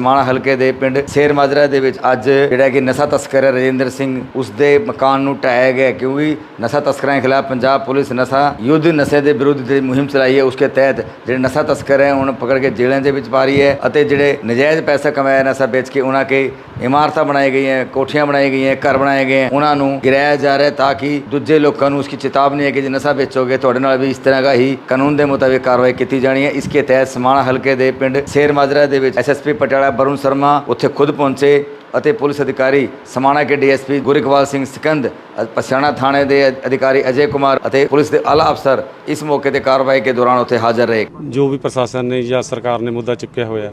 ਸਮਾਣਾ ਹਲਕੇ ਦੇ ਪਿੰਡ ਸ਼ੇਰ ਮਾਜਰਾ ਦੇ ਵਿੱਚ ਅੱਜ ਜਿਹੜਾ ਕਿ ਨਸ਼ਾ ਤਸਕਰ ਹੈ ਰਜਿੰਦਰ ਸਿੰਘ ਉਸ ਦੇ ਮਕਾਨ ਨੂੰ ਢਾਇਆ ਗਿਆ ਕਿਉਂਕਿ ਨਸ਼ਾ ਤਸਕਰਾਂ ਖਿਲਾਫ ਪੰਜਾਬ ਪੁਲਿਸ ਨਸ਼ਾ, ਯੁੱਧ ਨਸ਼ੇ ਦੇ ਵਿਰੁੱਧ ਦੀ ਮੁਹਿੰਮ ਚਲਾਈ ਹੈ। ਉਸਕੇ ਤਹਿਤ ਜਿਹੜੇ ਨਸ਼ਾ ਤਸਕਰ ਹੈ, ਉਹਨਾਂ ਪਕੜ ਕੇ ਜੇਲ੍ਹਾਂ ਦੇ ਵਿੱਚ ਪਾ ਰਹੀ ਹੈ ਅਤੇ ਜਿਹੜੇ ਨਜਾਇਜ਼ ਪੈਸਾ ਕਮਾਇਆ ਨਸ਼ਾ ਵੇਚ ਕੇ, ਉਹਨਾਂ ਕੇ ਇਮਾਰਤਾਂ ਬਣਾਈ ਗਈਆਂ ਕੋਠੀਆਂ ਬਣਾਈ ਗਈਆਂ ਘਰ ਬਣਾਏ ਗਏ ਉਹਨਾਂ ਨੂੰ ਗਿਰਾਇਆ ਜਾ ਰਿਹਾ ਤਾਂ ਕਿ ਦੂਜੇ ਲੋਕਾਂ ਨੂੰ ਉਸकी ਚੇਤਾਵਨੀ ਹੈ ਕਿ ਜੇ ਨਸ਼ਾ ਵੇਚੋਗੇ, ਤੁਹਾਡੇ ਨਾਲ ਵੀ ਇਸ ਤਰ੍ਹਾਂ ਦਾ ਹੀ ਕਾਨੂੰਨ ਦੇ ਮੁਤਾਬਿਕ ਕਾਰਵਾਈ ਕੀਤੀ ਜਾਣੀ ਹੈ। ਇਸਕੇ ਤਹਿਤ ਸਮਾਣਾ ਹਲਕੇ ਦੇ ਪਿੰਡ ਸ਼ੇਰ ਮਾਜਰਾ ਦੇ ਵਿੱਚ ਐਸਐਸਪੀ ਪਟਿਆਲਾ ਵਰੁਣ ਸ਼ਰਮਾ ਉੱਥੇ ਖੁਦ ਪਹੁੰਚੇ ਅਤੇ ਪੁਲਿਸ ਅਧਿਕਾਰੀ ਸਮਾਣਾ ਕੇ ਡੀਐਸਪੀ ਗੁਰਿਕਵਾਲ ਸਿੰਘ ਸਿਕੰਦ, ਅ- ਪਸਿਆਣਾ ਥਾਣੇ ਦੇ ਅਧਿਕਾਰੀ ਅਜੇ ਕੁਮਾਰ ਅਤੇ ਪੁਲਿਸ ਦੇ ਆਲਾ ਅਫਸਰ ਇਸ ਮੌਕੇ ਤੇ ਕਾਰਵਾਈ ਕੇ ਦੌਰਾਨ ਉੱਥੇ ਹਾਜ਼ਰ ਰਹੇ। ਜੋ ਵੀ ਪ੍ਰਸ਼ਾਸਨ ਨੇ ਜਾਂ ਸਰਕਾਰ ਨੇ ਮੁੱਦਾ ਚੁੱਕਿਆ ਹੋਇਆ,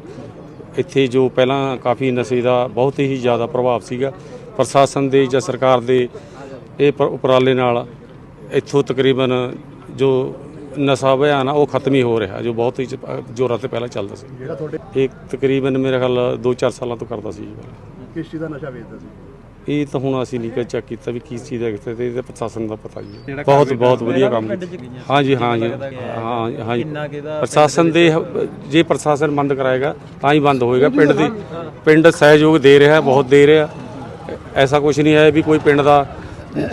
ਇੱਥੇ ਜੋ ਪਹਿਲਾਂ ਕਾਫੀ ਨਸ਼ੇ ਦਾ ਬਹੁਤ ਹੀ ਜ਼ਿਆਦਾ ਪ੍ਰਭਾਵ ਸੀਗਾ, ਪ੍ਰਸ਼ਾਸਨ ਦੇ ਜਾਂ ਸਰਕਾਰ ਦੇ ਇਹ ਉਪਰਾਲੇ ਨਾਲ ਇੱਥੋਂ ਤਕਰੀਬਨ ਜੋ ਨਸ਼ਾ ਅਭਿਆਨ ਆ ਉਹ ਖਤਮ ਹੀ ਹੋ ਰਿਹਾ ਜੋ ਬਹੁਤ ਹੀ ਜ਼ੋਰਾਂ ਤੇ ਪਹਿਲਾਂ ਚੱਲਦਾ ਸੀ। ਜਿਹੜਾ ਤੁਹਾਡੇ ਇਹ ਤਕਰੀਬਨ ਮੇਰੇ ਖਿਆਲ 2-4 ਸਾਲਾਂ ਤੋਂ ਕਰਦਾ ਸੀ ਜੀ ਪਹਿਲਾਂ। ਕਿਸ ਚੀਜ਼ ਦਾ ਨਸ਼ਾ ਵੇਚਦਾ ਸੀ? ਇਹ ਤਾਂ ਹੁਣ ਅਸੀਂ ਨਹੀਂ ਚੈੱਕ ਕੀਤਾ ਵੀ ਕੀ ਚੀਜ਼ ਹੈ ਕਿਤੇ ਤੇ ਇਹਦੇ ਪ੍ਰਸ਼ਾਸਨ ਦਾ ਪਤਾ ਜੀ। ਹੈ। ਬਹੁਤ ਬਹੁਤ ਵਧੀਆ ਕੰਮ ਹਾਂ ਜੀ ਹਾਂ ਜੀ। ਹਾਂ ਹਾਂ ਜੀ। ਪ੍ਰਸ਼ਾਸਨ ਦੇ ਜੇ ਪ੍ਰਸ਼ਾਸਨ ਬੰਦ ਕਰਾਏਗਾ ਤਾਂ ਹੀ ਬੰਦ ਹੋਏਗਾ। ਪਿੰਡ ਦੀ ਪਿੰਡ ਸਹਿਯੋਗ ਦੇ ਰਿਹਾ ਬਹੁਤ ਦੇ ਰਿਹਾ। ਐਸਾ ਕੁਝ ਨਹੀਂ ਹੈ ਵੀ ਕੋਈ ਪਿੰਡ ਦਾ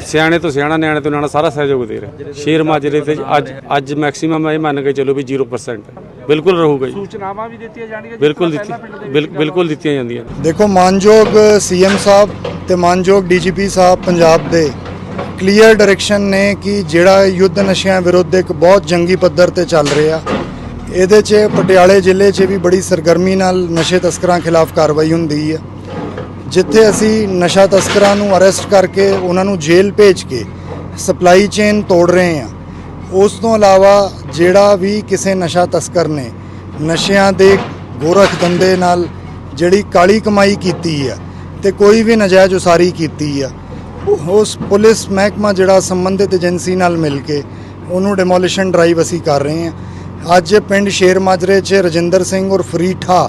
ਸਿਆਣੇ ਤੋਂ ਸਿਆਣਾ ਨਿਆਣੇ ਤੋਂ ਨਿਆਣਾ ਸਾਰਾ ਸਹਿਯੋਗ ਦੇ ਰਿਹਾ। ਸ਼ੇਰ ਮਾਜਰੇ ਤੇ ਅੱਜ ਅੱਜ ਮੈਕਸਿਮਮ ਇਹ ਮੰਨ ਕੇ ਚੱਲੋ ਵੀ 0% ਹੈ ਬਿਲਕੁਲ ਰਹੂਗਾ ਜੀ। ਸੂਚਨਾਵਾਂ ਵੀ ਦਿੱਤੀਆਂ ਜਾਣਗੀਆਂ ਬਿਲਕੁਲ ਦਿੱਤੀ ਬਿਲ- ਬਿਲਕੁਲ ਦਿੱਤੀਆਂ ਜਾਂਦੀਆਂ ਦੇਖੋ ਮਾਨਯੋਗ ਸੀਐਮ ਸਾਹਿਬ ਤੇ ਮਾਨਯੋਗ ਡੀਜੀਪੀ ਸਾਹਿਬ ਪੰਜਾਬ ਦੇ ਕਲੀਅਰ ਡਾਇਰੈਕਸ਼ਨ ਨੇ ਕਿ ਜਿਹੜਾ ਯੁੱਧ ਨਸ਼ਿਆਂ ਵਿਰੁੱਧ ਇੱਕ ਬਹੁਤ ਜੰਗੀ ਪੱਧਰ ਤੇ ਚੱਲ ਰਿਹਾ ਇਹਦੇ 'ਚ ਪਟਿਆਲੇ ਜ਼ਿਲ੍ਹੇ 'ਚ ਵੀ ਬੜੀ ਸਰਗਰਮੀ ਨਾਲ ਨਸ਼ੇ ਤਸਕਰਾਂ ਖਿਲਾਫ ਕਾਰਵਾਈ ਹੁੰਦੀ ਹੈ ਜਿੱਥੇ ਅਸੀਂ ਨਸ਼ਾ ਤਸਕਰਾਂ ਨੂੰ ਅਰੈਸਟ ਕਰਕੇ ਉਹਨਾਂ ਨੂੰ ਜੇਲ੍ਹ ਭੇਜ ਕੇ ਸਪਲਾਈ ਚੇਨ ਤੋੜ ਰਹੇ ਹਾਂ। ਉਸ ਤੋਂ ਇਲਾਵਾ ਜਿਹੜਾ ਵੀ ਕਿਸੇ ਨਸ਼ਾ ਤਸਕਰ ਨੇ ਨਸ਼ਿਆਂ ਦੇ ਗੋਰਖ ਧੰਦੇ ਨਾਲ ਜਿਹੜੀ ਕਾਲੀ ਕਮਾਈ ਕੀਤੀ ਆ ਤੇ ਕੋਈ ਵੀ ਨਜਾਇਜ਼ ਉਸਾਰੀ ਕੀਤੀ ਆ, ਉਸ ਪੁਲਿਸ ਮਹਿਕਮਾ ਜਿਹੜਾ ਸੰਬੰਧਿਤ ਏਜੰਸੀ ਨਾਲ ਮਿਲ ਕੇ ਉਹਨੂੰ ਡਿਮੋਲੀਸ਼ਨ ਡਰਾਈਵ ਅਸੀਂ ਕਰ ਰਹੇ ਹਾਂ। ਅੱਜ ਪਿੰਡ ਸ਼ੇਰ ਮਾਜਰੇ 'ਚ ਰਜਿੰਦਰ ਸਿੰਘ ਔਰ ਫਰੀਠਾ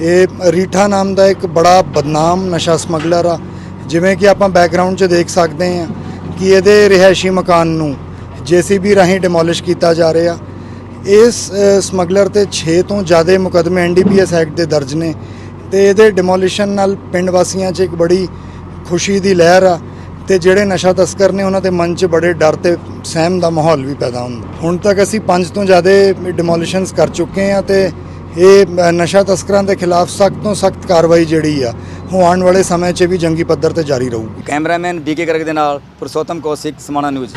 ਇਹ ਰੀਠਾ ਨਾਮ ਦਾ ਇੱਕ ਬੜਾ ਬਦਨਾਮ ਨਸ਼ਾ ਸਮਗਲਰ ਆ। ਜਿਵੇਂ ਕਿ ਆਪਾਂ ਬੈਕਗ੍ਰਾਉਂਡ 'ਚ ਦੇਖ ਸਕਦੇ ਹਾਂ ਕਿ ਇਹਦੇ ਰਿਹਾਇਸ਼ੀ ਮਕਾਨ ਨੂੰ ਜੀਸੀਬੀ ਰਾਹੀਂ ਡਿਮੋਲਿਸ਼ ਕੀਤਾ ਜਾ ਰਿਹਾ। ਇਸ ਸਮਗਲਰ ਤੇ 6 ਤੋਂ ਜ਼ਿਆਦਾ ਮੁਕਦਮੇ ਐਨਡੀਪੀਐਸ ਐਕਟ ਦੇ ਦਰਜ ਨੇ ਤੇ ਇਹਦੇ ਡਿਮੋਲਿਸ਼ਨ ਨਾਲ ਪਿੰਡ ਵਾਸੀਆਂ 'ਚ ਇੱਕ ਬੜੀ ਖੁਸ਼ੀ ਦੀ ਲਹਿਰ ਆ ਤੇ ਜਿਹੜੇ ਨਸ਼ਾ ਤਸਕਰ ਨੇ ਉਹਨਾਂ ਦੇ ਮਨ 'ਚ ਬੜੇ ਡਰ ਤੇ ਸਹਿਮ ਦਾ ਮਾਹੌਲ ਵੀ ਪੈਦਾ ਹੁੰਦਾ। ਹੁਣ ਤੱਕ ਅਸੀਂ ਪੰਜ ਤੋਂ ਜ਼ਿਆਦਾ ਡਿਮੋਲੀਸ਼ਨਸ ਕਰ ਚੁੱਕੇ ਹਾਂ ਤੇ ਇਹ ਨਸ਼ਾ ਤਸਕਰਾਂ ਦੇ ਖਿਲਾਫ ਸਖਤ ਤੋਂ ਸਖਤ ਕਾਰਵਾਈ ਜਿਹੜੀ ਆ, ਉਹ ਆਉਣ ਵਾਲੇ ਸਮੇਂ 'ਚ ਵੀ ਜੰਗੀ ਪੱਧਰ ਤੇ ਜਾਰੀ ਰਹੂਗੀ। ਕੈਮਰਾਮੈਨ ਬੀਕੇ ਗਰਗ ਦੇ ਨਾਲ ਪੁਰਸ਼ੋਤਮ ਕੌਸ਼ਿਕ, ਸਮਾਣਾ ਨਿਊਜ਼।